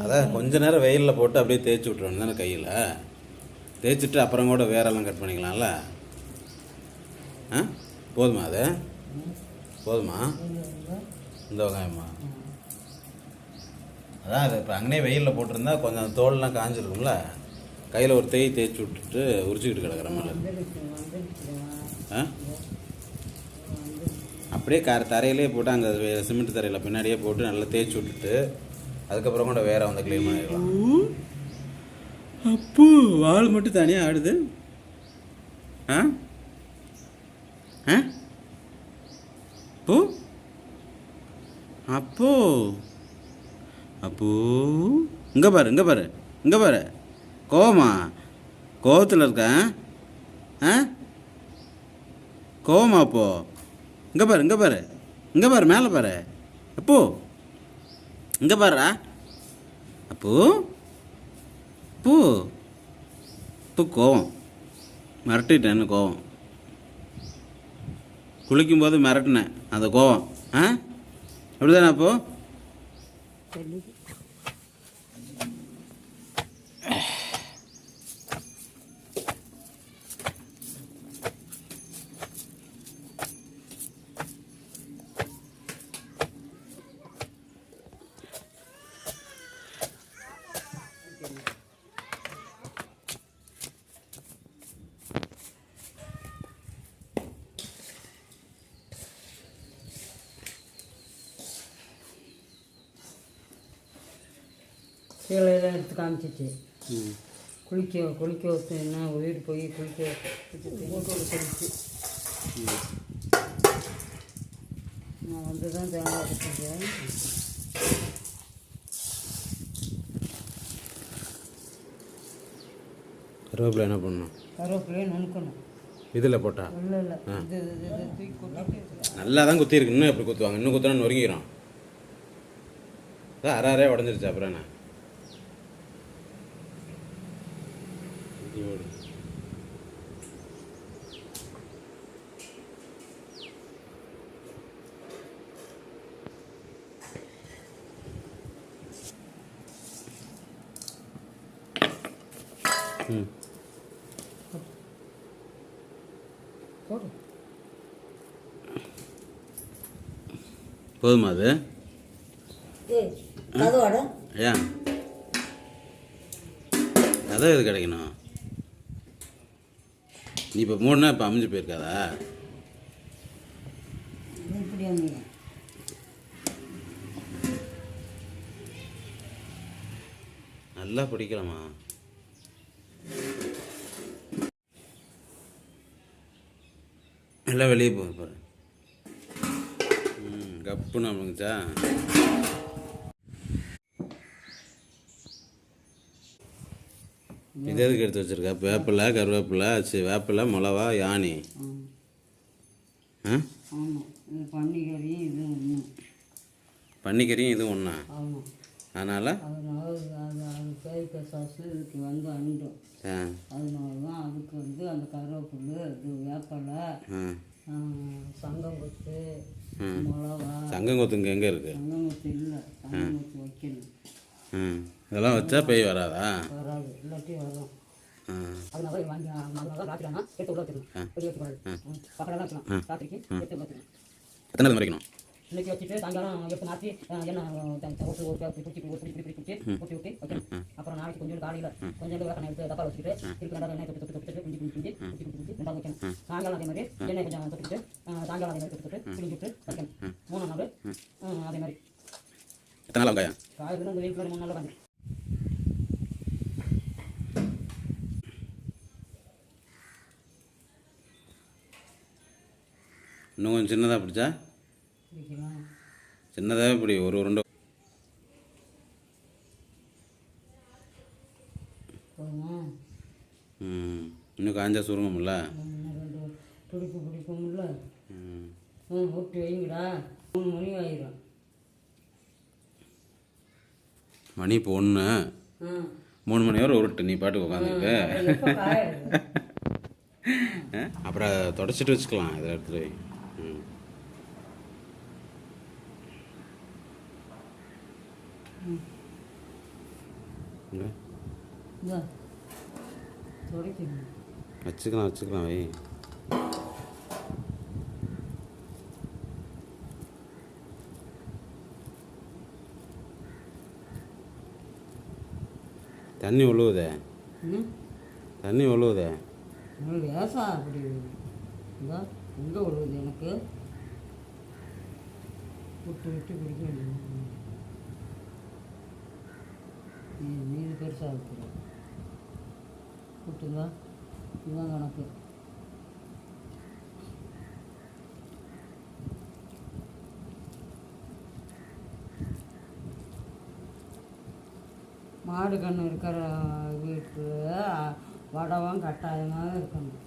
அதான் கொஞ்ச நேரம் வெயிலில் போட்டு அப்படியே தேய்ச்சி விட்ருவேன் தானே கையில். தேய்ச்சிட்டு அப்புறம் கூட வேறெல்லாம் கட் பண்ணிக்கலாம்ல. ஆ? போதுமா அது? போதுமா? இந்த வெங்காயமா? அதான் அது இப்போ அங்கனே வெயிலில் போட்டிருந்தா கொஞ்சம் தோல்லாம் காஞ்சிருக்கும்ல. கையில் ஒரு தேய் தேய்ச்சி விட்டுட்டு உரிச்சிக்கிட்டு கிடக்குற மாதிரி. ஆ? அப்படியே கர தரையிலே போட்டு அங்கே சிமெண்ட் தரையில் பின்னாடியே போட்டு நல்லா தேய்ச்சி விட்டுட்டு அதுக்கப்புறம் கூட வேற வந்து க்ளீன் பண்ணிடலாம் அப்போ வால் மட்டும் தனியாக ஆடுது? ஆ? ஆ? போ அப்போ? அப்போ? இங்கே பாரு இங்கே பாரு இங்கே பாரு. கோவமா? கோவத்தில் இருக்கேன் ஆ? கோவமா அப்போ? இங்கே பாரு இங்கே பாரு. இங்கே பாரு மேலே பாரு. அப்போ இங்கே பாருடா. அப்போ பூ. பூ கோவம். மிரட்டிட்டேன்னு கோவம். குளிக்கும்போது மிரட்டினேன். அந்த கோவம். ஆ? அப்படிதானே அப்போது சேலையெல்லாம் எடுத்து காமிச்சிச்சு. குளிக்க குளிக்க வச்சுன்னா வீடு போய் குளிக்க சொல்லிச்சு நான் வந்து தான் தேங்காய் கருவேப்பிலை என்ன பண்ணணும் கருவேப்பிலையே நுணுக்கணும் இதில் போட்டா? இல்லை இல்லை. நல்லா தான் குத்தி இருக்கு. இன்னும் எப்படி குத்துவாங்க? இன்னும் குத்தினா நொறுங்கிக்கிறோம் அதான் அரை அரையாக உடஞ்சிருச்சு. அப்புறம் என்ன ஐயோடு. ம் போடு போதுமா அது? ஏன்? அதான் இது கிடைக்கணும் நீ இப்போ மூணுனா இப்போ அமைஞ்சு போயிருக்காதா? நல்லா பிடிக்கலாமா எல்லாம் வெளியே போகுது பாரு ம் கப்புன்னு அமைச்சா இது எதுக்கு எடுத்து வச்சிருக்க? வேப்பிலை கருவேப்பிலை சி வேப்பிலை மிளவா யானி. ஆ? பன்னிக்கறியும் இது ஒன்று பன்னிக்கறியும் இது ஒன்றா அதனால்? இதுக்கு வந்து அண்டும் அதனால தான் அதுக்கு வந்து அந்த கருவேப்பிலை இது வேப்பலை சங்கங்கொத்து. மிளகா. சங்கங்கொத்துங்க எங்கே இருக்குது சங்கங்கொத்து இல்லை சங்கங்கொத்து வைக்கணும். ம். இதெல்லாம் வச்சா பேய் வராதா? வராது இல்லாட்டி வரும். அதனால வாங்கி மறுநாள் ராத்திரி ஆனால் எடுத்து உள்ள வச்சிடணும். வெளியே வச்சுக்கூடாது பக்கத்தில் தான் ராத்திரிக்கு எடுத்து எத்தனை நாள் மறைக்கணும் இன்னைக்கு வச்சுட்டு சாயங்காலம் எடுத்து மாற்றி எண்ணெய் ஒரு ஒரு பிடிச்சி ஒரு பிடி பிடி பிடிச்சி ஊற்றி ஊற்றி வைக்கணும் அப்புறம் நாளைக்கு கொஞ்சம் காலையில் கொஞ்சம் வேக்கணை எடுத்து டப்பா வச்சுக்கிட்டு திருப்பி ரெண்டாவது எண்ணெய் தொட்டு தொட்டு பிடிச்சி பிடிச்சி பிடிச்சி பிடிச்சி ரெண்டாவது வைக்கணும். சாயங்காலம் அதே மாதிரி எண்ணெய் கொஞ்சம் தொட்டுக்கிட்டு சாயங்காலம் அதே மாதிரி தொட்டு தொட்டு பிடிச்சிட்டு வைக்கணும். மூணு நாள் அதே மாதிரி. எத்தனை நாள் வெங்காயம்? காலையில் உங்கள் வீட்டில் மூணு நாள் வந்து இன்னும் கொஞ்சம் சின்னதாக பிடிச்சா? சின்னதாகவே பிடி ஒரு உருண்டை. இன்னும் காஞ்சா சுருங்கமில்ல? துடிப்பு பிடிக்கும்ல ம். ம் ஊட்டி வைங்கடா. மூணு மணி ஆயிரும். மணி இப்போ ஒன்று மூணு மணி வரை உருட்டு நீ பாட்டுக்கு உட்காந்துட்டு அப்புறம் தொடச்சிட்டு வச்சுக்கலாம் இதை எடுத்துட்டு வை. ம் ம் இங்க. இந்தா துடைக்கணும் வச்சுக்கலாம் வச்சுக்கலாம் வை. தண்ணி ஒழுகுதே ம் தண்ணி உங்களுக்கு லேசா அப்படி எங்கே விழுவுது எனக்கு? விட்டு விட்டு இது மீது பெருசாக இருக்குது விட்டுங்க இதுதான் கணக்கு. மாடு கன்று இருக்கிற வீட்டில் வடவம் கட்டாயமாக இருக்கணும்.